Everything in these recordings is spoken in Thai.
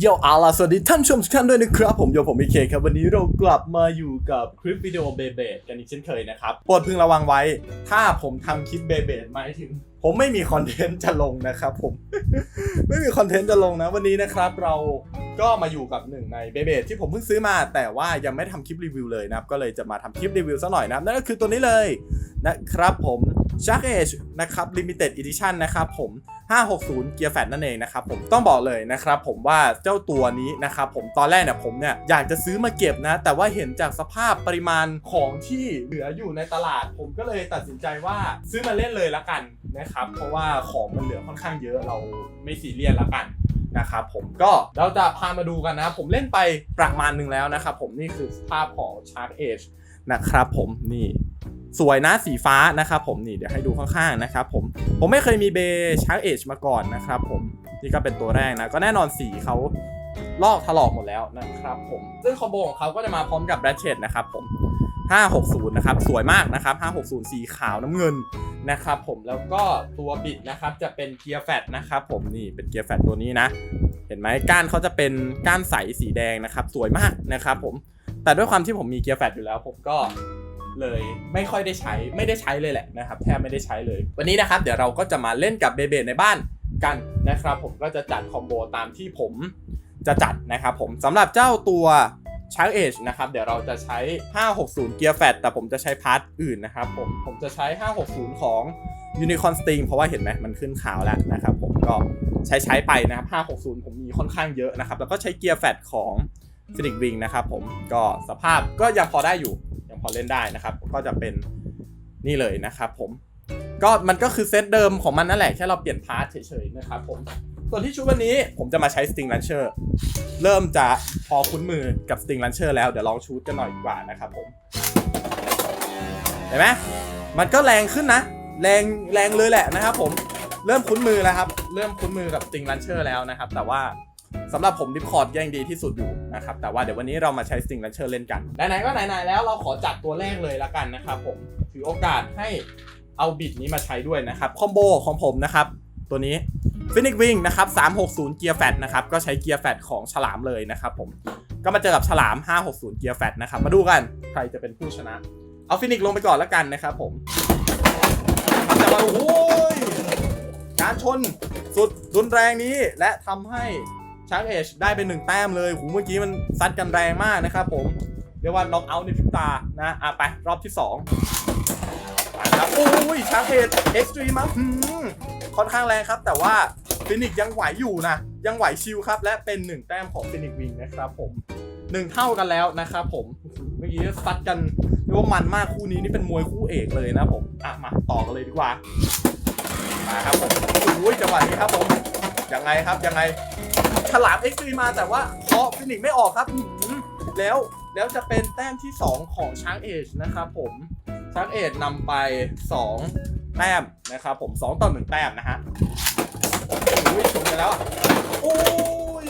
โยอาลาสวัสดีท่านผู้ชมทุกท่านด้วยนะครับ ผมโยผมอีเคครับ วันนี้เรากลับมาอยู่กับคลิปวิดีโอเบเบดกันอีกเช่นเคยนะครับโปรดพึงระวังไว้ ถ้าผมทำคลิปเบเบดหมายถึง ผมไม่มีคอนเทนต์จะลงนะครับผม ไม่มีคอนเทนต์จะลงนะ วันนี้นะครับเราก็มาอยู่กับหนึ่งในเบเบที่ผมเพิ่งซื้อมา แต่ว่ายังไม่ทำคลิปรีวิวเลยนะครับ ก็เลยจะมาทำคลิปรีวิวซะหน่อยนะครับนั่นก็คือตัวนี้เลยนะครับผม Shark Age นะครับ Limited Edition นะครับผม 560 เกียร์แฟตนั่นเองนะครับผมต้องบอกเลยนะครับผมว่าเจ้าตัวนี้นะครับผมตอนแรกเนี่ยผมเนี่ยอยากจะซื้อมาเก็บนะ แต่ว่าเห็นจากสภาพปริมาณของที่เหลืออยู่ในตลาด ผมก็เลยตัดสินใจว่าซื้อมาเล่นเลยละกัน นะครับ เพราะว่าของมันเหลือค่อนข้างเยอะเราไม่ซีเรียสละกันนะครับผมก็เราจะพามาดูกันนะ ผมเล่นไปประมาณหนึ่งแล้วนะครับผมนี่คือภาพของ Shark Age นะครับผมนี่สวยนะสีฟ้านะครับผมนี่เดี๋ยวให้ดูข้างๆนะครับผมผมไม่เคยมีเบชาร์กเอชมาก่อนนะครับผมนี่ก็เป็นตัวแรกนะ ก็แน่นอนสีเขาลอกถลอกหมดแล้วนะครับผมซึ่งคอมโบของเขาก็จะมาพร้อมกับแบทเชดนะครับผม 560 นะครับ สวยมากนะครับ 560 สีขาวน้ำเงินนะครับผมแล้วก็ตัวบิดนะครับจะเป็นเกียร์แฟตนะครับผมนี่เป็นเกียร์แฟตตัวนี้นะ เห็นไหมก้านเขาจะเป็นก้านใสสีแดงนะครับ สวยมากนะครับผมแต่ด้วยความที่ผมมีเกียร์แฟตอยู่แล้วผมก็เลยไม่ค่อยได้ใช้ไม่ได้ใช้เลยแหละนะครับแทบไม่ได้ใช้เลย วันนี้นะครับเดี๋ยวเราก็จะมาเล่นกับเบเบในบ้านกันนะครับ ผมก็จะจัดคอมโบตามที่ผมจะจัดนะครับผมสำหรับเจ้าตัว ชาร์ Age นะครับเดี๋ยวเราจะใช้ 560 เกียร์แฟตแต่ผมจะใช้พาร์ทอื่นนะครับผมผมจะใช้ 560 ของ Unicorn Sting เพราะว่าเห็นไหมมันขึ้นขาวแล้วนะครับผมก็ใช้ใช้ไปนะครับ 560 ผมมีค่อนข้างเยอะนะครับ แล้วก็ใช้เกียร์แฟตของฟินิกวิงนะครับผมก็สภาพก็ยังพอได้อยู่ ยังพอเล่นได้นะครับ ก็จะเป็นนี่เลยนะครับผมก็มันก็คือเซตเดิมของมันนั่นแหละแค่เราเปลี่ยนพาร์ทเฉยๆนะครับผม ส่วนที่ชุดวันนี้ผมจะมาใช้ Sting Launcher เริ่มจะพอคุ้นมือกับ Sting Launcher แล้วเดี๋ยวลองชูดกันหน่อยดีกว่านะครับผม เห็นไหมมันก็แรงขึ้นนะ แรงแรงเลยแหละนะครับผมเริ่มคุ้นมือแล้วครับ เริ่มคุ้นมือกับ Sting Launcher แล้วนะครับ แต่ว่าสำหรับผมดิฟคอร์ดยังดีที่สุดอยู่นะครับ แต่ว่าเดี๋ยววันนี้เรามาใช้ Sting Launcher เล่นกันไหนๆก็ไหนๆแล้วเราขอจัดตัวแรกเลยละกันนะครับผมถือโอกาสให้เอาบิดนี้มาใช้ด้วยนะครับคอมโบของผมนะครับ ตัวนี้ Phoenix Wing นะครับ360 เกียร์แฟตนะครับก็ใช้เกียร์แฟตของฉลามเลยนะครับผมก็มาเจอกับฉลาม 560 เกียร์แฟตนะครับมาดูกันใครจะเป็นผู้ชนะ เอาฟินิกลงไปก่อนแล้วกันนะครับผมจะมาโอ้ยการชนสุดรุนแรงนี้และทำให้ชาร์กเอชได้เป็นหนึ่งแต้มเลยหูเมื่อกี้มันซัดกันแรงมากนะครับผมเรียกว่าน็อกเอาท์ในพริบตานะอะไปรอบที่2ไปครับโอ้ยชาร์กเอชเอ็กซ์ตรีม ค่อนข้างแรงครับ แต่ว่าฟินิกยังไหวอยู่นะ ยังไหวชิลครับ และเป็นหนึ่งแต้มของฟินิกวิงนะครับผมหนึ่งเท่ากันแล้วนะครับผมเมื่อกี้ซัดกันเรียกว่ามันมากคู่นี้นี่เป็นมวยคู่เอกเลยนะผมอะมาต่อกันเลยดีกว่ามาครับผมโอ้ยจังหวะนี้ครับผมยังไงครับยังไงฉลามเอ็กซ์ตรีมาแต่ว่าเคาะฟินิกไม่ออกครับแล้วแล้วจะเป็นแต้มที่ 2 ของช้างเอจนะครับผมช้างเอจนำไป 2 แต้มนะครับผม2ต่อ1แต้มนะฮะโอ้ยชนกันแล้วอะโอ้ย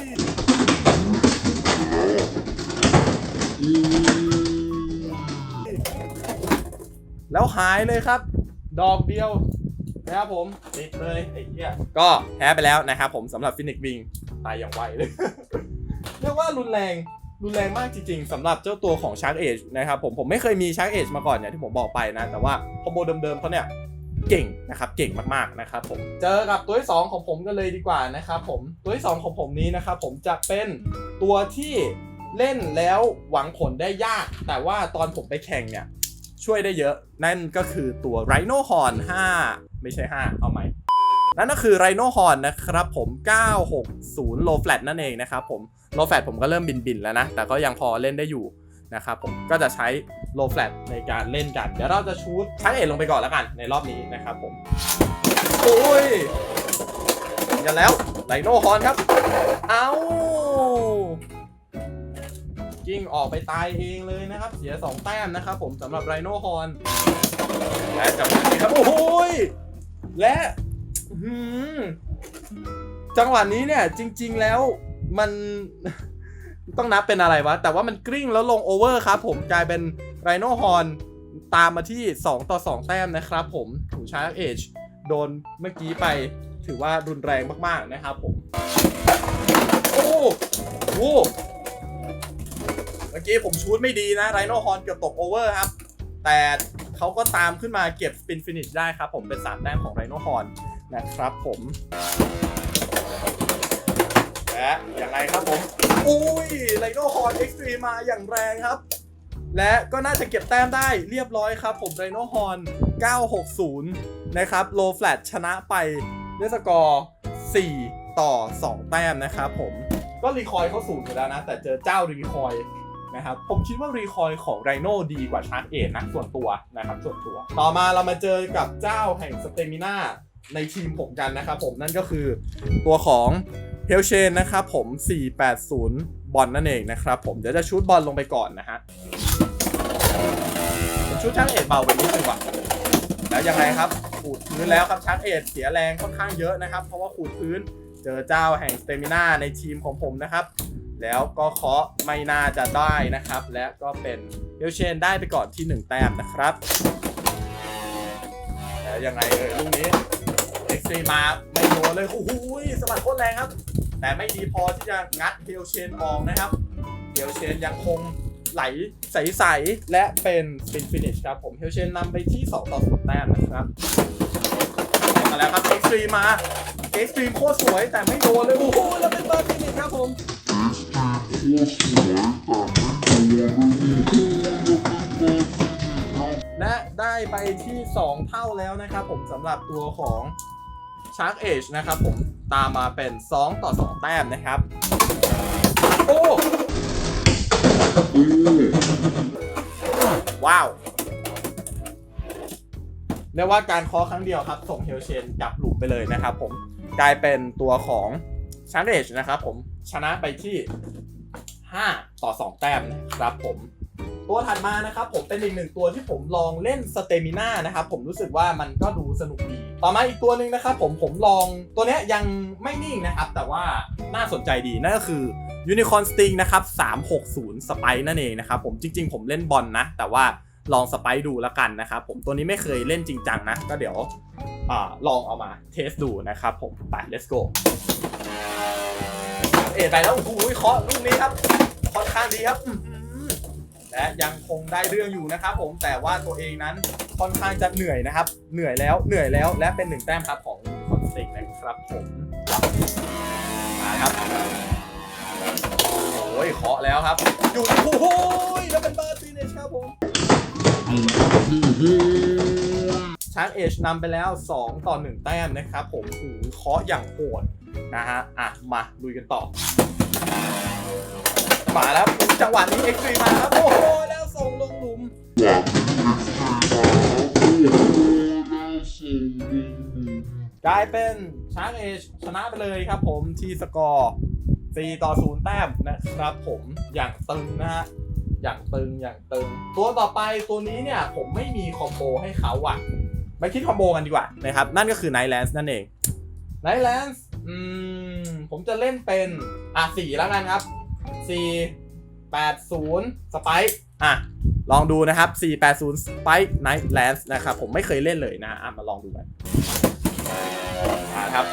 แล้วหายเลยครับ ดอกเดียวนะครับผมติดเลยไอ้เหี้ยก็แพ้ไปแล้วนะครับผมสำหรับฟินิกวิงตายอย่างไวเลย เรียกว่ารุนแรงรุนแรงมากจริงๆสำหรับเจ้าตัวของ Shark Age นะครับผมผมไม่เคยมี Shark Age มาก่อนอย่างที่ผมบอกไปนะ แต่ว่าคอมโบเดิมๆเขาเนี่ย เก่งนะครับเก่งมากๆนะครับผมเจอกับตัวที่ 2 ของผมกันเลยดีกว่านะครับผมตัวที่ 2 ของผมนี้นะครับผมจะเป็นตัวที่เล่นแล้วหวังผลได้ยาก แต่ว่าตอนผมไปแข่งเนี่ยช่วยได้เยอะ นั่นก็คือตัว Rhino Horn 5ไม่ใช่ 5 เอาใหม่ นั่นก็คือ Rhino Horn นะครับผม 960 Low Flat นั่นเองนะครับผม Low Flat ผมก็เริ่มบินบินๆแล้วนะ แต่ก็ยังพอเล่นได้อยู่ นะครับผมก็จะใช้ Low Flat ในการเล่นกัน เดี๋ยวเราจะชูดชั้นเอ็ลงไปก่อนแล้วกันในรอบนี้นะครับผมโอ้ยกันแล้ว Rhino Horn ครับ เอากิ้งออกไปตายเองเลยนะครับ เสีย 2 แต้มนะครับผมสำหรับ Rhino Horn และจังหวะนี้ครับ โอ้ย และจังหวะนี้เนี่ยจริง ๆแล้วมัน ต้องนับเป็นอะไรวะ แต่ว่ามันกลิ้งแล้วลงโอเวอร์ครับผมกลายเป็นไรโนฮอนตามมาที่ 2 ต่อ 2 แต้มนะครับผมถูชาร์กเอจโดนเมื่อกี้ไปถือว่ารุนแรงมากๆนะครับผม โอ้โหเมื่อกี้ผมชูดไม่ดีนะไรโนฮอนเกือบตกโอเวอร์ครับ แต่เขาก็ตามขึ้นมาเก็บสปินฟินิชได้ครับผมเป็น3แต้มของไรโนฮอนนะครับผมและอยังไงครับผม อุ้ยไรโนฮอนเอ็กซ์ตรีมาอย่างแรงครับ และก็น่าจะเก็บแต้มได้เรียบร้อยครับ ผมไรโนฮอน960 นะครับ โลแฟลตชนะไปด้วยสกอร์ 4 ต่อ 2 แต้มนะครับผมก็รีคอยเขาสูงอยู่แล้วนะ แต่เจอเจ้ารีคอยนะครับผมคิดว่ารีคอยของไรโนดีกว่าชาร์กเอทนะส่วนตัวนะครับส่วนตัว ต่อมาเรามาเจอกับเจ้าแห่งสเตมิน่าในทีมผมกันนะครับผมนั่นก็คือตัวของ เฮลเชนนะครับผม 480 บอลนั่นเองนะครับผม เดี๋ยวจะชูดบอลลงไปก่อนนะฮะชูดช่างเอ็ดเบาไปนิดนึงว่ะแล้วยังไงครับขูดพื้นแล้วครับชักเอ็ดเสียแรงค่อนข้างเยอะนะครับ เพราะว่าขูดพื้นเจอเจ้าแห่งสเตมิน่าในทีมของผมนะครับ แล้วก็เคาะไม่น่าจะได้นะครับ และก็เป็นเดลเชนได้ไปก่อนที่ 1 แต้มนะครับ แล้วยังไงเอ่ยลูกนี้ กซ์ตรีมาไม่โดนเลยโอ้โหสมัดโคตรแรงครับ แต่ไม่ดีพอที่จะงัดเดลเชนออกนะครับเดลเชนยังคงไหลใสๆและเป็นสปินฟินิชครับผมเฮลเชนนำไปที่ 2 ต่อ0แต้มนะครับมาแล้วครับเอ็กซ์ตรีมาเอ็กซ์ตรีมโคตรสวยแต่ไม่โดนเลยโอ้โหแล้วเป็นเบอร์ฟินิชครับผมและได้ไปที่ 2 เท่าแล้วนะครับผมสำหรับตัวของ Shark Age นะครับผมตามมาเป็น 2 ต่อ 2 แต้มนะครับ โอ้ว้าวเรียกว่าการคอครั้งเดียวครับ ส่งเฮลเชนกลับหลุมไปเลยนะครับผมกลายเป็นตัวของ Shark Age นะครับผมชนะไปที่ 5 ต่อ 2 แต้มนะครับผม ตัวถัดมานะครับผมเป็นอีกหนึ่งตัวที่ผมลองเล่นสเตมิน่านะครับผมรู้สึกว่ามันก็ดูสนุกดี ต่อมาอีกตัวหนึ่งนะครับผมผมลองตัวเนี้ยยังไม่นิ่งนะครับ แต่ว่าน่าสนใจดีนั่นก็คือ Unicorn Sting นะครับ 360 สไปนั่นเองนะครับผมจริง ๆ ผมเล่นบอลนะ แต่ว่าลองสไปดูแล้วกันนะครับผมตัวนี้ไม่เคยเล่นจริงจังนะ ก็เดี๋ยวอลองเอามาเทสดูนะครับผมไป let's go เอไปแล้วโอ้โหเคาะลูกนี้ครับค่อนข้างดีครับ และยังคงได้เรื่องอยู่นะครับผมแต่ว่าตัวเองนั้นค่อนข้างจะเหนื่อยนะครับ เหนื่อยแล้วเหนื่อยแล้ว และเป็นหนึ่งแต้มครับของคอนสติกนะครับผมมาครับโอ้ยเคาะแล้วครับ อยู่โอ้โหแล้วเป็นเบอร์ซีเนชครับผมช้างเอชนำไปแล้ว 2 ต่อ 1 แต้มนะครับผมหูเคาะอย่างโหดนะฮะอะมาลุยกันต่อ มาแล้วจังหวะนี้เอ็กซ์ตรีมาครับโอ้โหแล้วส่งลงหลุมกลายเป็นช้างเอชชนะไปเลยครับผมที่สกอร์4ต่อ0แต้มนะครับผมอย่างตึงนะฮะอย่างตึงอย่างตึง ตัวต่อไปตัวนี้เนี่ยผมไม่มีคอมโบให้เขาอะมาคิดคอมโบกันดีกว่านะครับ นั่นก็คือ Night Lance นั่นเอง Night Lance อืมผมจะเล่นเป็น อะสี่แล้วกันครับ สี่แปดศูนย์สไปอะ ลองดูนะครับ 480 Spike Night Lance นะครับ ผมไม่เคยเล่นเลยนะอะมาลองดูกันมาครับ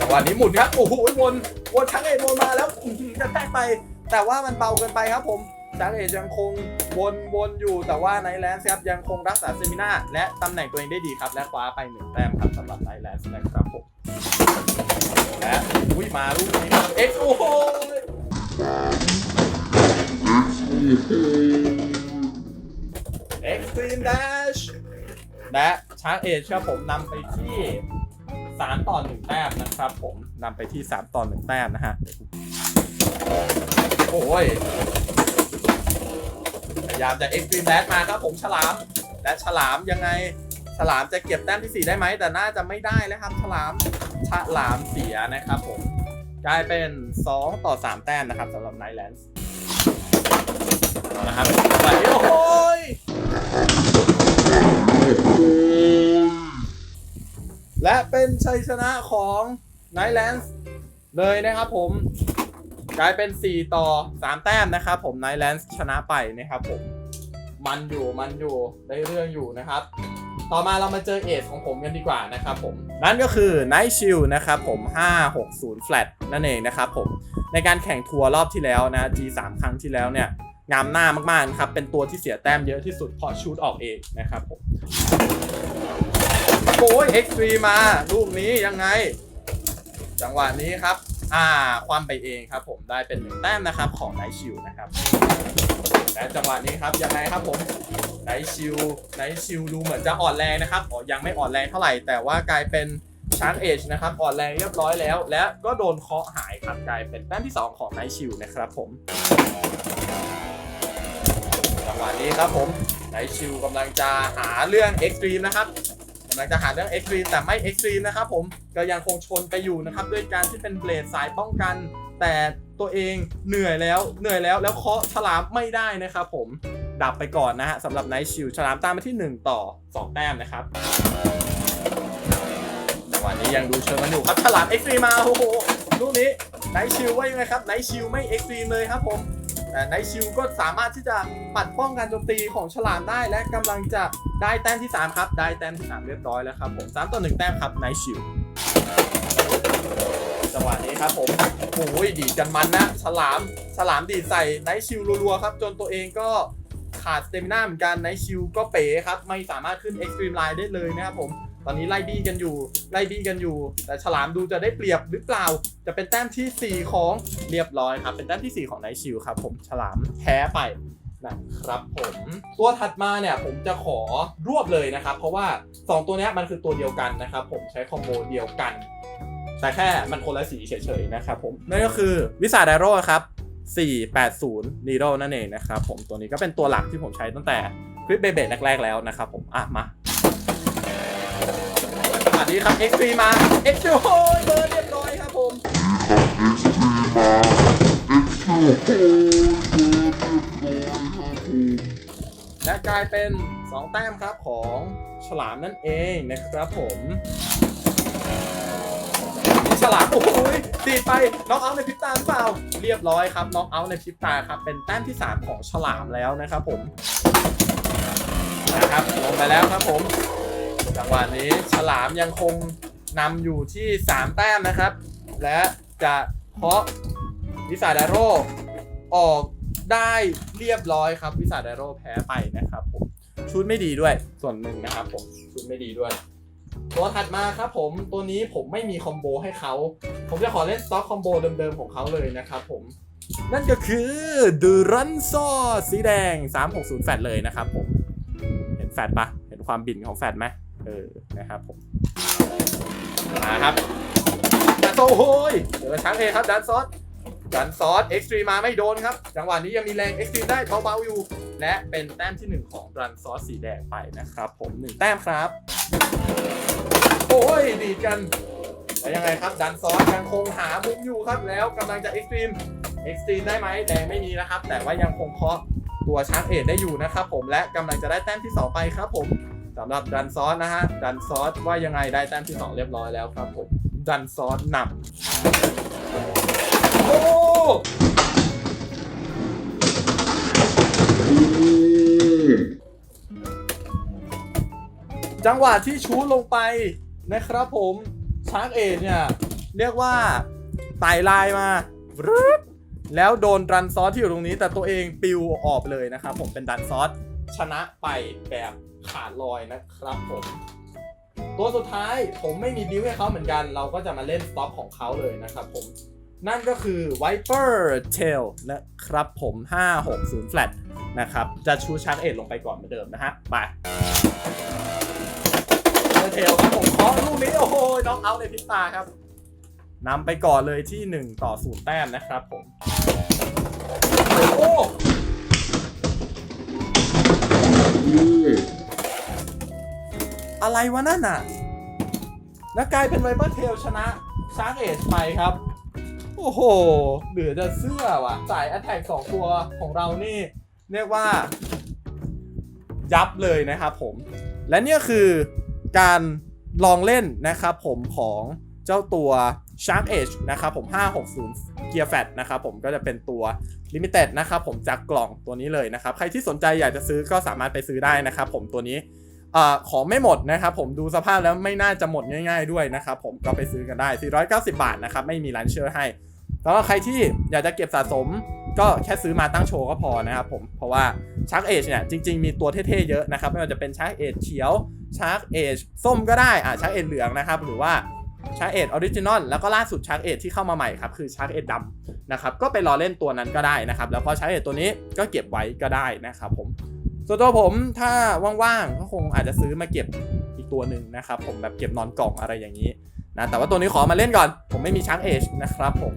จังหวะนี้หมุนครับ โอ้โหวนวนชังเอ็ดวนมาแล้วอื้อหือกระแทกไป แต่ว่ามันเบาเกินไปครับผมชังเอ็ดยังคงวนวนอยู่แต่ว่าไนท์แลนส์ครับยังคงรักษาเซมิน่าและตำแหน่งตัวเองได้ดีครับ และคว้าไปหนึ่งแต้มครับสำหรับไนท์แลนส์นะครับผมและอุ้ยมาลูกนี้ครับ เอ็กซ์โอ้โห Extreme Dash และชาร์เอชครับผมนำไปที่3ต่อ1แต้มนะครับ ผมนำไปที่3ต่อ1แต้มนะฮะโอ้ยพยายามจะ Extreme Dash มาครับผมฉลาม และฉลามยังไงฉลามจะเก็บแต้มที่ 4 ได้ไหมแต่น่าจะไม่ได้แล้วครับ ฉลามฉลามเสียนะครับผม กลายเป็น 2 ต่อ 3 แต้มนะครับสำหรับ Nightlands นะครับไปโอ้โหยและเป็นชัยชนะของ Nightlands เลยนะครับผม กลายเป็น 4 ต่อ 3 แต้มนะครับผม Nightlands ชนะไปนะครับผม มันอยู่มันอยู่ได้เรื่องอยู่นะครับ ต่อมาเรามาเจอเอสของผมกันดีกว่านะครับผม นั่นก็คือ Night Shield นะครับผม 560 Flat นั่นเองนะครับผม ในการแข่งทัวร์รอบที่แล้วนะ G3 ครั้งที่แล้วเนี่ย งามหน้ามากๆนะครับ เป็นตัวที่เสียแต้มเยอะที่สุดเพราะชูดออกเองนะครับผม โอ้ย X3 มาลูกนี้ยังไง จังหวะนี้ครับ อ่า ความไปเองครับผมได้เป็นหนึ่งแต้มนะครับของไนชิวนะครับ และจังหวะนี้ครับยังไงครับผมไนชิวไนชิวดูเหมือนจะอ่อนแรงนะครับอ๋อยังไม่อ่อนแรงเท่าไหร่ แต่ว่ากลายเป็นชาร์กเอจนะครับอ่อนแรงเรียบร้อยแล้ว และก็โดนเคาะหายครับกลายเป็นแต้มที่ 2 ของไนชิวนะครับผมจังหวะนี้ครับผมไนชิวกำลังจะหาเรื่องเอ็กซ์ตรีมนะครับกำลังจะหาเรื่องเอ็กซ์ตรีมแต่ไม่เอ็กซ์ตรีมนะครับผมก็ยังคงชนไปอยู่นะครับด้วยการที่เป็นเบลดสายป้องกัน แต่ตัวเองเหนื่อยแล้วเหนื่อยแล้วแล้วเคาะฉลามไม่ได้นะครับผมดับไปก่อนนะฮะสำหรับไนท์ชิลฉลามตามมาที่ 1 ต่อ 2 แต้มนะครับจังหวะนี้ยังดูเชิงกันอยู่ครับฉลามเอ็กซ์ตรีมมาโอ้โหลูกนี้ไนท์ชิลว่ายังไงครับไนท์ชิลไม่เอ็กซ์ตรีมเลยครับผมแต่ไนท์ชิลก็สามารถที่จะปัดป้องกันโจมตีของฉลามได้และกำลังจะได้แต้มที่ 3 ครับ ได้แต้มที่ 3 เรียบร้อยแล้วครับผม3ต่อ1แต้มครับไนท์ชิล งหวะนี้ครับผมโอ้ยดีดกันมันนะ ฉลาม ฉลามดีใส่ไนท์ชิลรัวๆครับ จนตัวเองก็ขาดสเตมิน่าเหมือนกันไนท์ชิลก็เป๋ครับ ไม่สามารถขึ้นเอ็กซ์ตรีมไลน์ได้เลยนะครับผมตอนนี้ไล่บี้กันอยู่ไล่บี้กันอยู่ แต่ฉลามดูจะได้เปรียบหรือเปล่า จะเป็นแต้มทีสี่4 ของเรียบร้อยครับ เป็นแต้มที่ 4 ของไนชิลครับผมฉลามแพ้ไปนะครับผมตัวถัดมาเนี่ยผมจะขอรวบเลยนะครับ เพราะว่า 2 ตัวนี้มันคือตัวเดียวกันนะครับ ผมใช้คอมโบเดียวกัน แต่แค่มันคนละสีเฉยๆนะครับผม นั่นก็คือวิสาไดโร่ครับ 480นีโรนั่นเองนะครับผมตัวนี้ก็เป็นตัวหลักที่ผมใช้ตั้งแต่คลิปเบเบแรกๆแล้วนะครับผม อะ มาอันนี้ครับ X3 มา X3 โอ้ยเบิร์เรียบร้อยครับผมและกลายเป็น 2 แต้มครับของฉลามนั่นเองนะครับผม ฉลามโอ้ยตีไปน็อกเอาท์ในพริบตาหรือเปล่า เรียบร้อยครับน็อกเอาท์ในพริบตาครับ เป็นแต้มที่ 3 ของฉลามแล้วนะครับผมนะครับลงไปแล้วครับผมจังหวะนี้ฉลามยังคงนำอยู่ที่ 3 แต้มนะครับ และจะเคาะวิสาดาโรออกได้เรียบร้อยครับวิสาดาโรแพ้ไปนะครับผมชุดไม่ดีด้วยส่วนหนึ่งนะครับผมชุดไม่ดีด้วย ตัวถัดมาครับผมตัวนี้ผมไม่มีคอมโบให้เขา ผมจะขอเล่นสต็อกคอมโบเดิมๆของเขาเลยนะครับผม นั่นก็คือดูรันซอสีแดง 360 แฟตเลยนะครับผม เห็นแฟตปะเห็นความบินของแฟตไหมเออ นะครับผม มาครับดันโซโอ้ยเจอช้างเอครับดันซอสดันซอสเอ็กซ์ตรีมาไม่โดนครับ จังหวะนี้ยังมีแรงเอ็กซ์ตรีได้เบาๆอยู่ และเป็นแต้มที่ 1 ของดันซอสสีแดงไปนะครับผม 1 แต้มครับ โอ้ยดีดกันแล้วยังไงครับ ดันซอสยังคงหามุมอยู่ครับ แล้วกำลังจะเอ็กซ์ตรีมเอ็กซ์ตรีมได้ไหมแดงไม่มีนะครับ แต่ว่ายังคงเคาะตัวชาร์จเอทได้อยู่นะครับผมและกำลังจะได้แต้มที่ 2 ไปครับผมสำหรับดันซอสนะฮะดันซอสว่ายังไงได้แต้มที่ 2 เรียบร้อยแล้วครับผมดันซอสนำ จังหวะที่ชูลงไปนะครับผมชาร์กเอทเนี่ย เรียกว่าไต่ลายมาแล้วโดนดันซอสที่อยู่ตรงนี้แต่ตัวเองปิวออกเลยนะครับผมเป็นดันซอสชนะไปแบบขาดลอยนะครับผมตัวสุดท้ายผมไม่มีบิวให้เขาเหมือนกัน เราก็จะมาเล่นสต็อกของเขาเลยนะครับผม นั่นก็คือ Viper Tail นะครับผม 560 flat นะครับ จะชูชาร์จเอ็ดลงไปก่อนเหมือนเดิมนะฮะ ไป เทลครับผมเคาะลูกนี้โอ้โหน็อกเอาท์ในพริบตาครับนำไปก่อนเลยที่ 1 ต่อ0แต้มนะครับผมโอ้อะไรวะนั่นน่ะ แล้วกลายเป็นไวเปอร์เทลชนะชาร์กเอชไปครับ โอ้โห เหลือจะเสื้อว่ะ สายแอตแทกสองตัวของเรานี่ เรียกว่า ยับเลยนะครับผม และเนี่ยคือ การลองเล่นนะครับผมของเจ้าตัว Shark Edge นะครับผม 560 Gear Fat นะครับผมก็จะเป็นตัว Limited นะครับผมจากกล่องตัวนี้เลยนะครับ ใครที่สนใจอยากจะซื้อก็สามารถไปซื้อได้นะครับผมตัวนี้อของไม่หมดนะครับผมดูสภาพแล้วไม่น่าจะหมดง่าย ๆด้วยนะครับผมก็ไปซื้อกันได้ 490 บาทนะครับไม่มีร้านเชื่อให้แล้วใครที่อยากจะเก็บสะสม ก็แค่ซื้อมาตั้งโชว์ก็พอนะครับผม เพราะว่าชาร์กเอจเนี่ยจริง ๆ มีตัวเท่ๆเยอะนะครับ ไม่ว่าจะเป็นชาร์กเอจเขียวชาร์กเอจส้มก็ได้อ่าชาร์กเอจเหลืองนะครับ หรือว่าชาร์กเอจออริจินอลแล้วก็ล่าสุดชาร์กเอจที่เข้ามาใหม่ครับ คือชาร์กเอจดำนะครับ ก็ไปรอเล่นตัวนั้นก็ได้นะครับ แล้วก็ชาร์กเอจตัวนี้ก็เก็บไว้ก็ได้นะครับผมส่วนตัวผมถ้าว่างๆก็คงอาจจะซื้อมาเก็บอีกตัวหนึ่งนะครับ ผมแบบเก็บนอนกล่องอะไรอย่างนี้นะแต่ว่าตัวนี้ขอมาเล่นก่อน ผมไม่มีชาร์กเอจนะครับผม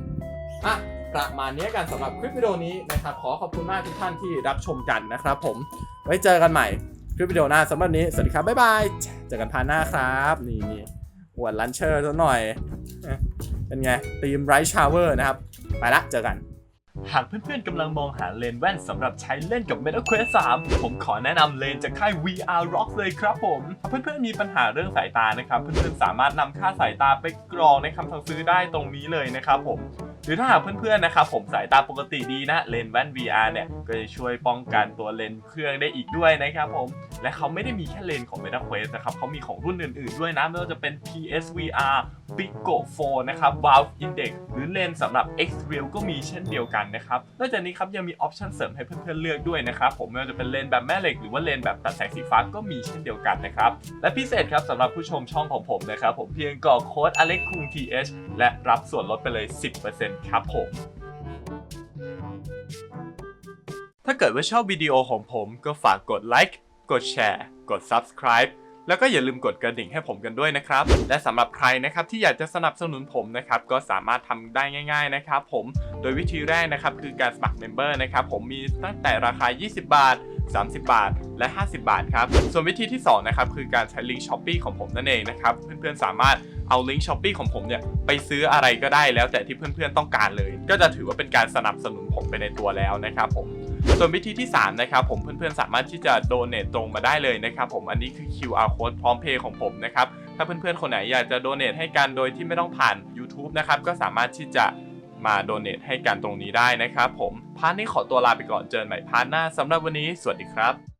อะ ประมาณนี้กันสำหรับคลิปวิดีโอนี้นะครับ ขอขอบคุณมากทุกท่านที่รับชมกันนะครับผม ไว้เจอกันใหม่คลิปวิดีโอหน้าสำหรับวันนี้ สวัสดีครับ บ๊ายบาย เจอกันพาร์ทหน้าครับ นี่นี่อวดลันเชอร์ซะหน่อย เป็นไงทีมไรชาร์เวอร์นะครับ ไปละเจอกันหากเพื่อนๆกำลังมองหาเลนแว่นสำหรับใช้เล่นกับ Meta Quest 3 ผมขอแนะนำเลนจากค่าย VR Rock เลยครับผม เพื่อนๆมีปัญหาเรื่องสายตานะครับ เพื่อนๆสามารถนำค่าสายตาไปกรองในคำสั่งซื้อได้ตรงนี้เลยนะครับผม หรือถ้าหากเพื่อนๆนะครับผมสายตาปกติดีนะเลนส์แว่น VR เนี่ยก็จะช่วยป้องกันตัวเลนส์เครื่องได้อีกด้วยนะครับผมและเขาไม่ได้มีแค่เลนส์ของ Meta Quest นะครับเขามีของรุ่นอื่นๆด้วยนะไม่ว่าจะเป็น PSVR Pico 4นะครับ Valve Index หรือเลนสำหรับ X Real ก็มีเช่นเดียวกันนะครับ นอกจากนี้ครับยังมีออปชันเสริมให้เพื่อนๆเลือกด้วยนะครับ ผมไม่ว่าจะเป็นเลนแบบแม่เหล็กหรือว่าเลนแบบตัดแสงสีฟ้าก็มีเช่นเดียวกันนะครับ และพิเศษครับสำหรับผู้ชมช่องของผมนะครับ ผมเพียงกรอกโค้ด Alex Kung TH และรับส่วนลดไปเลย 10%ครับผมถ้าเกิดว่าชอบวิดีโอของผมก็ฝากกดไลค์ กดแชร์ กด Subscribe แล้วก็อย่าลืมกดกระดิ่งให้ผมกันด้วยนะครับ และสำหรับใครนะครับที่อยากจะสนับสนุนผมนะครับก็สามารถทำได้ง่าย ๆนะครับ ผมโดยวิธีแรกนะครับคือการสมัครเมมเบอร์นะครับผมมีตั้งแต่ราคา 20 บาท 30 บาท และ 50 บาทครับส่วนวิธีที่2นะครับคือการใช้ลิงก์ช้อปปีของผมนั่นเองนะครับเพื่อนๆสามารถ เอาลิงก์ช้อปปีของผมเนี่ยไปซื้ออะไรก็ได้แล้วแต่ที่เพื่อนๆต้องการเลย ก็จะถือว่าเป็นการสนับสนุนผมไปในตัวแล้วนะครับผมส่วนวิธีที่ 3 นะครับผมเพื่อนๆสามารถที่จะโดเน a t ตรงมาได้เลยนะครับผมอันนี้คือ QR code พร้อมเพย์ของผมนะครับถ้าเพื่อนๆคนไหนอยากจะโดเน a t ให้กันโดยที่ไม่ต้องผ่าน YouTube นะครับก็สามารถที่จะมาโดเน a t ให้กันตรงนี้ได้นะครับผมพาร์ทนี้ขอตัวลาไปก่อนเจอกันใหม่พาร์ทหน้าสำหรับวันนี้ สวัสดีครับ